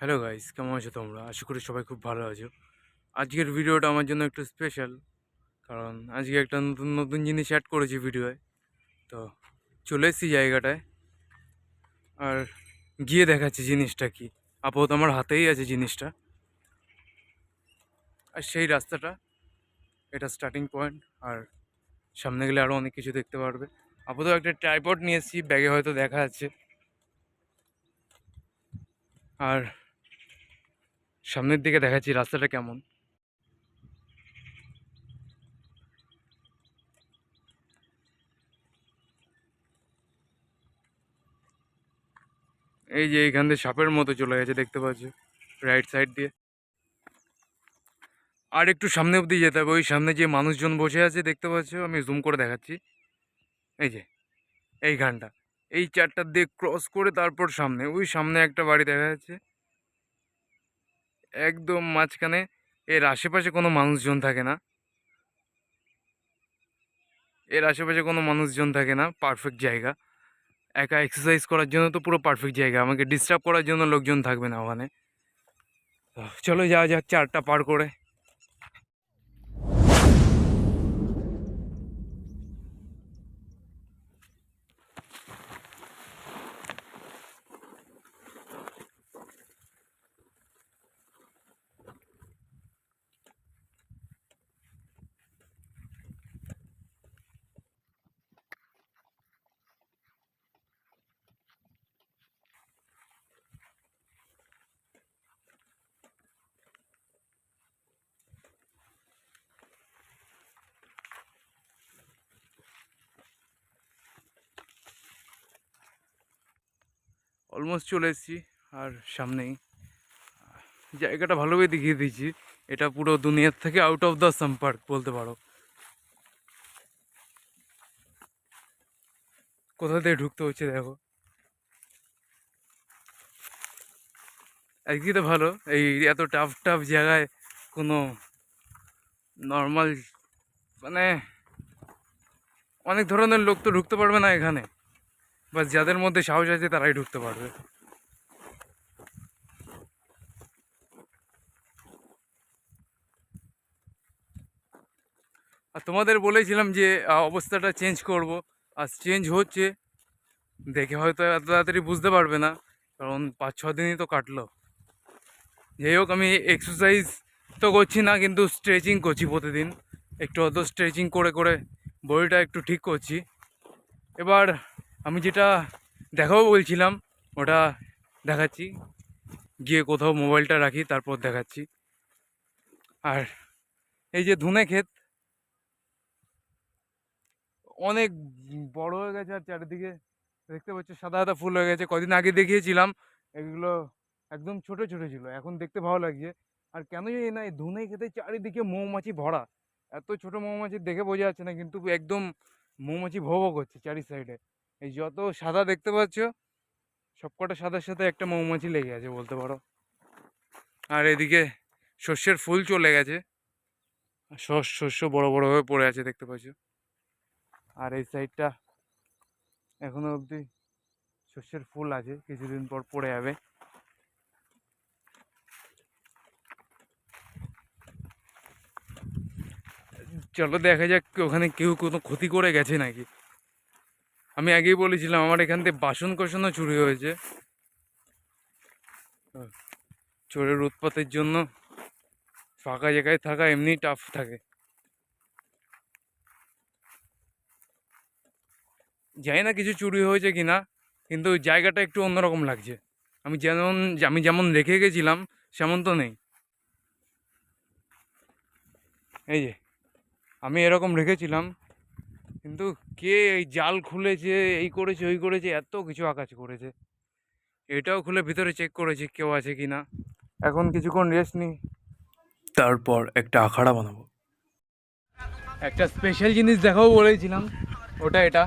Hello guys, কেমন আছো তোমরা? আশা করি সবাই খুব ভালো আছো। আজকের ভিডিওটা আমার জন্য একটু স্পেশাল কারণ আজকে একটা নতুন নতুন জিনিস অ্যাড করেছি ভিডিওয়ে। তো চলে এসেছি জায়গাটায়, আর গিয়ে দেখাচ্ছি জিনিসটা কি। আপাতত আমার হাতেই আছে জিনিসটা। আর সেই রাস্তাটা, এটা স্টার্টিং পয়েন্ট আর সামনে গেলে আরও অনেক কিছু দেখতে পারবে। আপাতত একটা ট্রাইপড নিয়ে এসেছি, ব্যাগে হয়তো দেখা যাচ্ছে। আর সামনের দিকে দেখাচ্ছি রাস্তাটা কেমন। এই যে এইখান দিয়ে সাপের মতো চলে গেছে, দেখতে পাচ্ছ? রাইট সাইড দিয়ে। আর একটু সামনে অবধি যেতে হবে, ওই সামনে যে মানুষজন বসে আছে, দেখতে পাচ্ছ? আমি জুম করে দেখাচ্ছি। এই যে এইখানটা এই চারটার দিক ক্রস করে তারপর সামনে, ওই সামনে একটা বাড়ি দেখা যাচ্ছে। একদম মাঝখানে এর আশেপাশে কোনো মানুষজন থাকে না। এর আশেপাশে কোনো মানুষজন থাকে না পারফেক্ট জায়গা। একা এক্সারসাইজ করার জন্য তো পুরো পারফেক্ট জায়গা, আমাকে ডিস্টার্ব করার জন্য লোকজন থাকবে না ওখানে। চলো যাওয়া যাক, চারটা পার করে। অলমোস্ট চলে এসেছি, আর সামনেই জায়গাটা ভালোভাবে দেখিয়ে দিয়েছি। এটা পুরো দুনিয়ার থেকে আউট অফ দ্য সম্পার্ক বলতে পারো। কোথা থেকে ঢুকতে হচ্ছে দেখো। একদিকে তো ভালো, এই এত টাফ টাফ জায়গায় কোনো নর্মাল মানে অনেক ধরনের লোক তো ঢুকতে পারবে না এখানে। বাস যাদের মধ্যে সাহস আছে তারাই ঢুকতে পারবে। আর তোমাদের বলেছিলাম যে অবস্থাটা চেঞ্জ করব। আর চেঞ্জ হচ্ছে, দেখে হয়তো এত তাড়াতাড়ি বুঝতে পারবে না, কারণ পাঁচ, ছ দিনই তো কাটলো। যাই হোক, আমি এক্সারসাইজ তো করছি না, কিন্তু স্ট্রেচিং করছি প্রতিদিন। একটু অত স্ট্রেচিং করে করে বডিটা একটু ঠিক করছি। এবার আমি যেটা দেখাবো বলছিলাম, ওটা দেখাচ্ছি। গিয়ে কোথাও মোবাইলটা রাখি, তারপর দেখাচ্ছি। আর এই যে ধুনে ক্ষেত, অনেক বড় হয়ে গেছে আর চারিদিকে। দেখতে পাচ্ছ, সাদা সাদা ফুল হয়ে গেছে। কদিন আগে দেখিয়েছিলাম, এগুলো একদম ছোট ছোট ছিল। এখন দেখতে ভালো লাগছে। আর কেন জানি না, এই ধুনে খেতে চারিদিকে মৌমাছি ভরা। এত ছোট মৌমাছি দেখে বোঝা যাচ্ছে না, কিন্তু একদম মৌমাছি ভো ভো করছে চারি সাইডে এই যত সাদা দেখতে পাচ্ছ, সবকটা সাদার সাথে একটা মৌমাছি লেগে আছে বলতে পারো। আর এদিকে শস্যের ফুল চলে গেছে। শস শস্য বড় বড় হয়ে পড়ে আছে দেখতে পাচ্ছ। আর এই সাইডটা এখনও অবধি শস্যের ফুল আছে, কিছুদিন পর পড়ে যাবে। চলো দেখা যাক ওখানে কেউ কোনো ক্ষতি করে গেছে নাকি। আমি আগেই বলেছিলাম, আমার এখান থেকে বাসন কোসনও চুরি হয়েছে। চোরের উৎপাতের জন্য ফাঁকা জায়গায় থাকা এমনি টাফ থাকে। জানি না কিছু চুরি হয়েছে কি না কিন্তু জায়গাটা একটু অন্যরকম লাগছে। আমি যেমন আমি যেমন রেখে গেছিলাম, সেমন তো নেই। এই যে, আমি এরকম রেখেছিলাম কিন্তু কে এই জাল খুলেছে এই করেছে ওই করেছে এত কিছু আকাশ করেছে। এটাও খুলে ভিতরে চেক করেছে কেউ আছে কি না। এখন কিছুক্ষণ রেস্ট নিই। তারপর একটা আখাড়া বানাবো। একটা স্পেশাল জিনিস দেখাবো বলেছিলাম। ওটা এটা।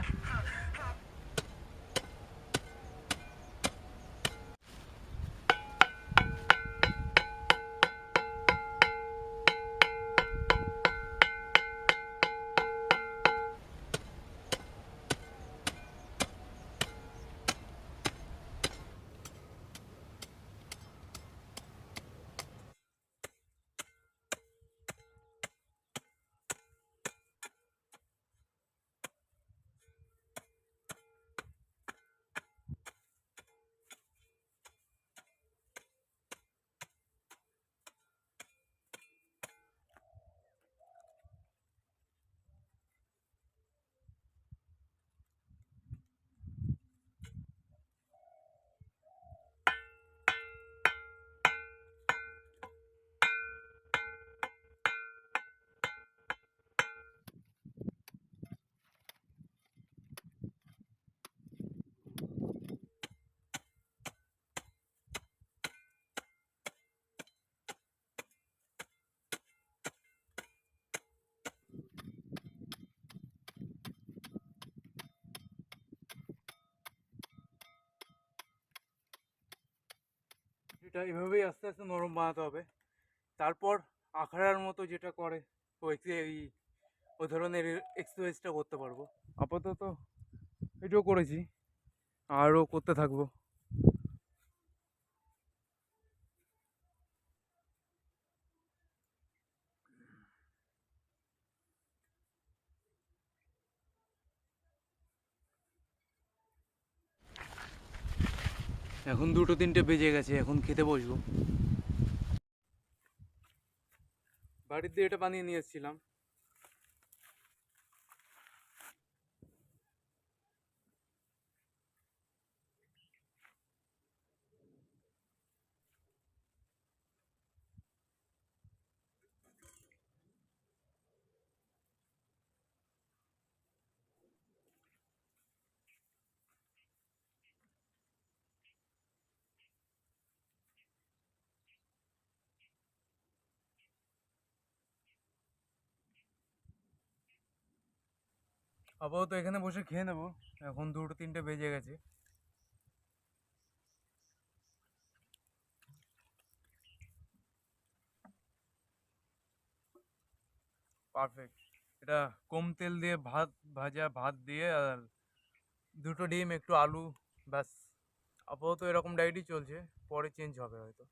এটা এভাবেই আস্তে আস্তে নরম বানাতে হবে। তারপর আখড়ার মতো যেটা করে ওই ওই ধরনের এক্সারসাইজটা করতে পারব। আপাতত এটাও করেছি। আরও করতে থাকব। এখন দুটো তিনটে বেজে গেছে এখন খেতে বসবো। বাড়িতে এটা বানিয়ে নিয়ে এসেছিলাম। আপাতত এখানে বসে খেয়ে নেব। এখন দুটো তিনটে বেজে গেছে। পারফেক্ট এটা কম তেল দিয়ে ভাত, ভাজা ভাত দিয়ে আর দুটো ডিম, একটু আলু, ব্যাস। আপাতত এরকম ডায়েটই চলছে। পরে চেঞ্জ হবে হয়তো।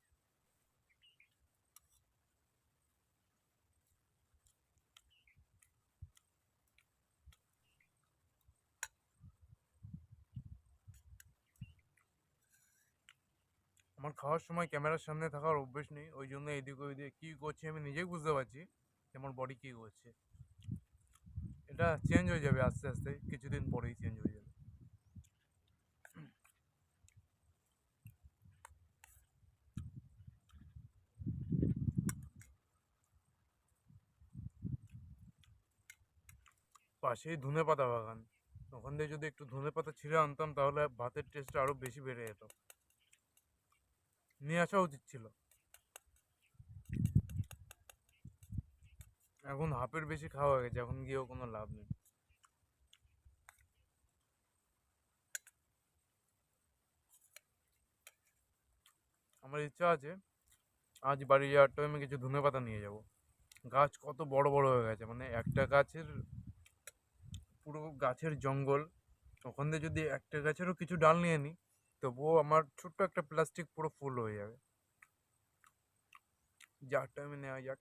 আমার খাওয়ার সময় ক্যামেরার সামনে থাকার অভ্যেস নেই। ওই জন্য এদিক ওইদিকে কী করছি আমি নিজেই বুঝতে পারছি যে আমার বডি কী করছে। এটা চেঞ্জ হয়ে যাবে আস্তে আস্তে, কিছুদিন পরেই চেঞ্জ হয়ে যাবে। পাশেই ধনে পাতা বাগান। ওখান দিয়ে যদি একটু ধনে পাতা ছিঁড়ে আনতাম, তাহলে ভাতের টেস্টটা আরও বেশি বেড়ে যেত। নিয়ে আসা উচিত ছিল। এখন হাফের বেশি খাওয়া হয়ে গেছে, এখন গিয়েও কোনো লাভ নেই। আমার ইচ্ছা আছে, আজ বাড়ি যাওয়ার টাইমে কিছু ধনে পাতা নিয়ে যাব। গাছ কত বড় বড় হয়ে গেছে মানে একটা গাছের, পুরো গাছের জঙ্গল, ওখান থেকে যদি একটা গাছেরও কিছু ডাল নিয়ে নিই তবুও আমার ছোট্ট একটা প্লাস্টিক পুরো ফুল হয়ে যাবে। যার টাইমে নেওয়া যাক।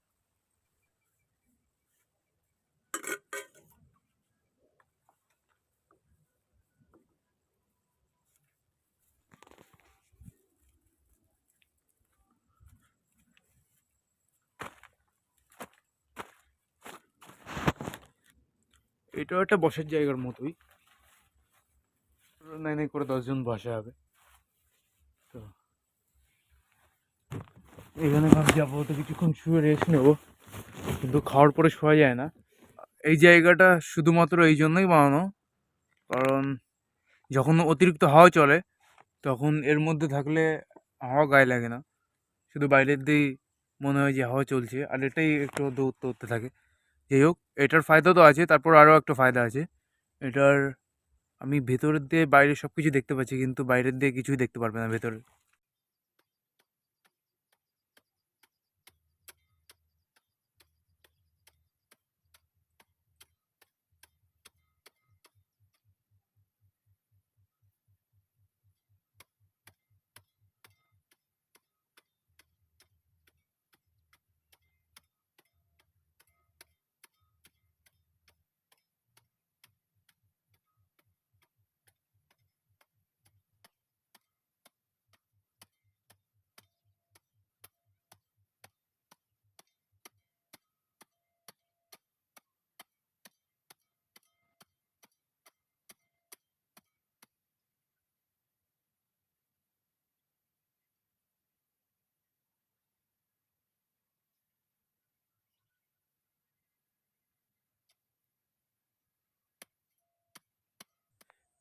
এটাও একটা বসার জায়গার মতোই। নাই নাই করে দশজন বসা হবে। এখানে ভাবছি আপাতত কিছুক্ষণ শুয়ে রেস্ট নেব। কিন্তু খাওয়ার পরে শোয়া যায় না। এই জায়গাটা শুধুমাত্র এই জন্যই বানানো। কারণ যখন অতিরিক্ত হাওয়া চলে, তখন এর মধ্যে থাকলে হাওয়া গায়ে লাগে না। শুধু বাইরের দিয়েই মনে হয় যে হাওয়া চলছে। আর এটাই একটু দৌড়তে উঠতে থাকে। যাই হোক, এটার ফায়দা তো আছে, তারপর আরও একটা ফায়দা আছে। এটার আমি ভেতরের দিয়ে বাইরে সব কিছু দেখতে পাচ্ছি, কিন্তু বাইরের দিয়ে কিছুই দেখতে পারবে না ভেতরে।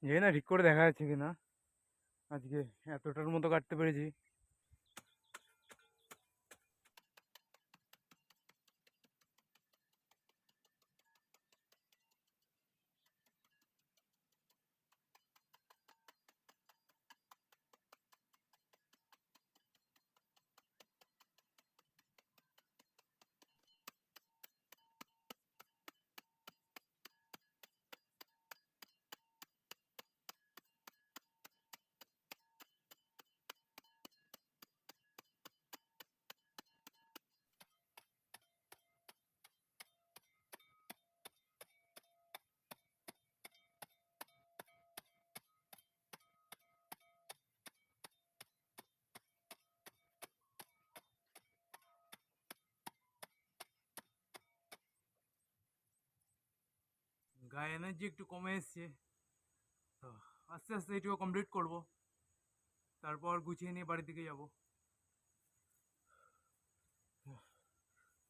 জানি না ঠিক করে দেখা যাচ্ছে কিনা? আজকে এতটার মতো কাটতে পেরেছি। এনার্জি একটু কমে এসছে। তো আস্তে আস্তে এটিও কমপ্লিট করব। তারপর গুছিয়ে নিয়ে বাড়ির দিকে যাব।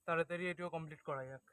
তাড়াতাড়ি এটিও কমপ্লিট করা যাক।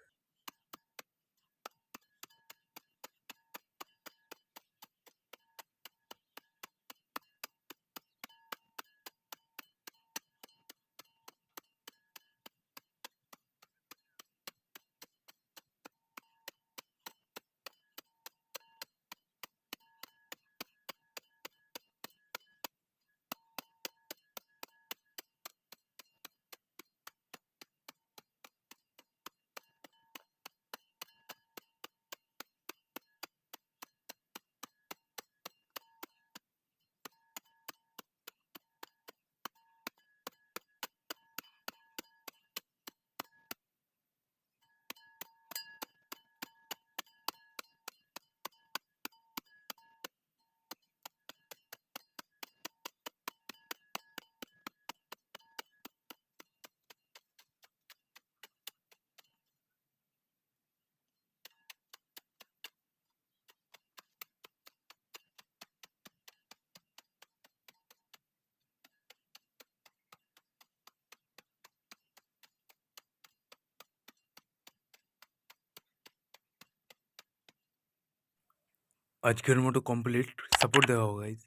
আজকের মতো কমপ্লিট সাপোর্ট দেওয়া হোক গাইজ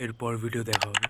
এরপর ভিডিও দেখা হবে।